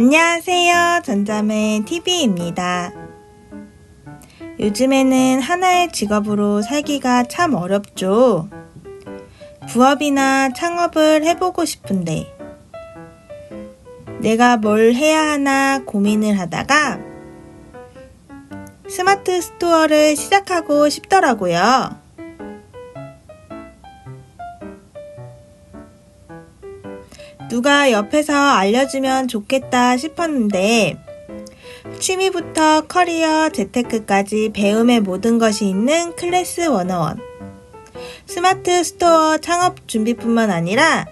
안녕하세요. 전자맨 TV입니다. 요즘에는 하나의 직업으로 살기가 참 어렵죠. 부업이나 창업을 해보고 싶은데, 내가 뭘 해야 하나 고민을 하다가 스마트 스토어를 시작하고 싶더라고요. 누가 옆에서 알려주면 좋겠다 싶었는데, 취미부터 커리어, 재테크까지 배움의 모든 것이 있는 클래스 101. 스마트 스토어 창업 준비뿐만 아니라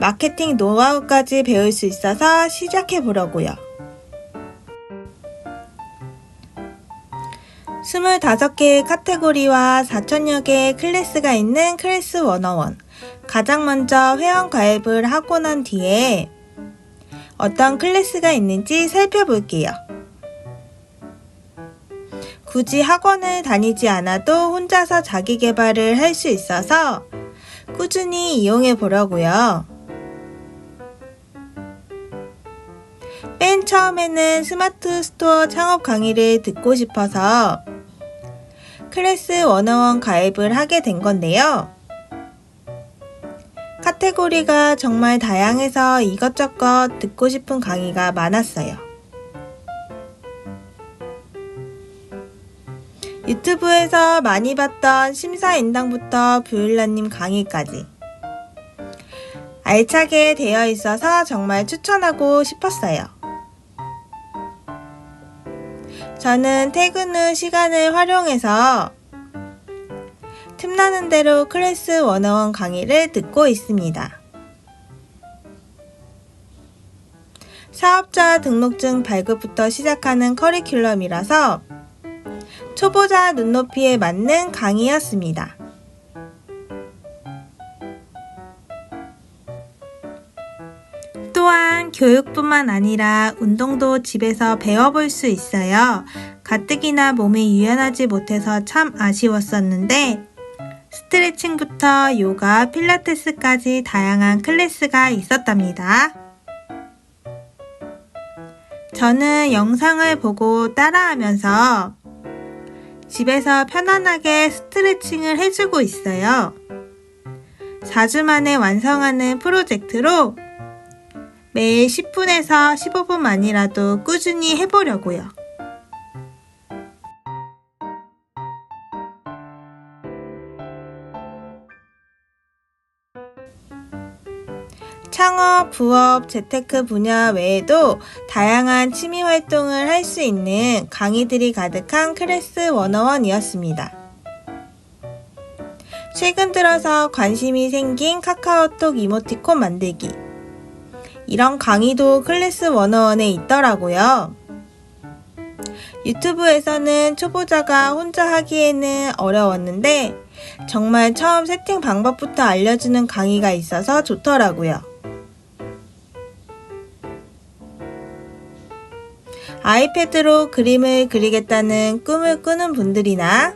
마케팅 노하우까지 배울 수 있어서 시작해 보려고요. 25개의 카테고리와 4천여 개의 클래스가 있는 클래스 101. 가장 먼저 회원 가입을 하고 난 뒤에 어떤 클래스가 있는지 살펴볼게요. 굳이 학원을 다니지 않아도 혼자서 자기 개발을 할 수 있어서 꾸준히 이용해 보려고요. 맨 처음에는 스마트 스토어 창업 강의를 듣고 싶어서 클래스 101 가입을 하게 된 건데요. 카테고리가 정말 다양해서 이것저것 듣고 싶은 강의가 많았어요. 유튜브에서 많이 봤던 심사인당부터 뷰일라님 강의까지 알차게 되어 있어서 정말 추천하고 싶었어요. 저는 퇴근 후 시간을 활용해서 틈나는 대로 클래스 101 강의를 듣고 있습니다. 사업자 등록증 발급부터 시작하는 커리큘럼이라서 초보자 눈높이에 맞는 강의였습니다. 교육뿐만 아니라 운동도 집에서 배워볼 수 있어요. 가뜩이나 몸이 유연하지 못해서 참 아쉬웠었는데 스트레칭부터 요가, 필라테스까지 다양한 클래스가 있었답니다. 저는 영상을 보고 따라하면서 집에서 편안하게 스트레칭을 해주고 있어요. 4주 만에 완성하는 프로젝트로 매일 10분에서 15분만이라도 꾸준히 해보려고요. 창업, 부업, 재테크 분야 외에도 다양한 취미 활동을 할 수 있는 강의들이 가득한 클래스 101이었습니다. 최근 들어서 관심이 생긴 카카오톡 이모티콘 만들기. 이런 강의도 클래스 101에 있더라고요. 유튜브에서는 초보자가 혼자 하기에는 어려웠는데 정말 처음 세팅 방법부터 알려주는 강의가 있어서 좋더라고요. 아이패드로 그림을 그리겠다는 꿈을 꾸는 분들이나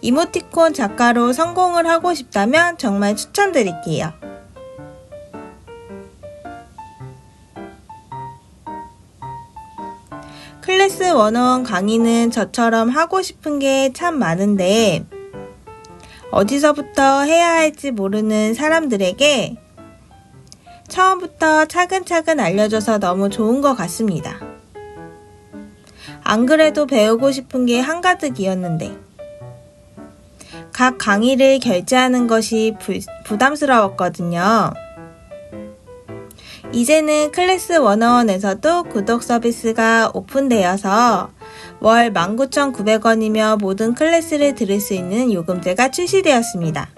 이모티콘 작가로 성공을 하고 싶다면 정말 추천드릴게요. 클래스 101 강의는 저처럼 하고 싶은 게 참 많은데 어디서부터 해야 할지 모르는 사람들에게 처음부터 차근차근 알려줘서 너무 좋은 것 같습니다. 안 그래도 배우고 싶은 게 한가득이었는데 각 강의를 결제하는 것이 부, 부담스러웠거든요. 이제는 클래스 101에서도 구독 서비스가 오픈되어서 월 19,900원이며 모든 클래스를 들을 수 있는 요금제가 출시되었습니다.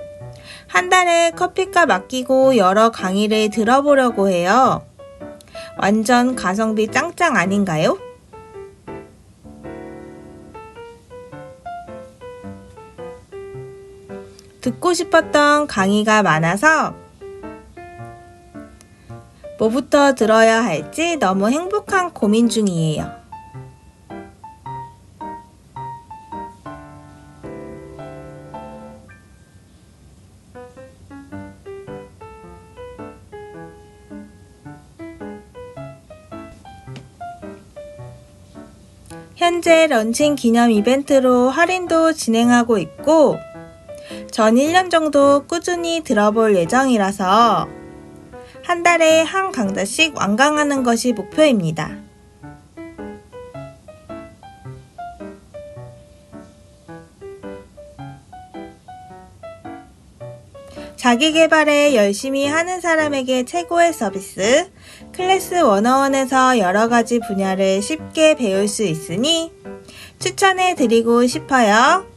한 달에 커피값 아끼고 여러 강의를 들어보려고 해요. 완전 가성비 짱짱 아닌가요? 듣고 싶었던 강의가 많아서 뭐부터 들어야 할지 너무 행복한 고민 중이에요. 현재 런칭 기념 이벤트로 할인도 진행하고 있고, 전 1년 정도 꾸준히 들어볼 예정이라서 한 달에 한 강좌씩 완강하는 것이 목표입니다. 자기 개발에 열심히 하는 사람에게 최고의 서비스, 클래스 101에서 여러 가지 분야를 쉽게 배울 수 있으니 추천해 드리고 싶어요.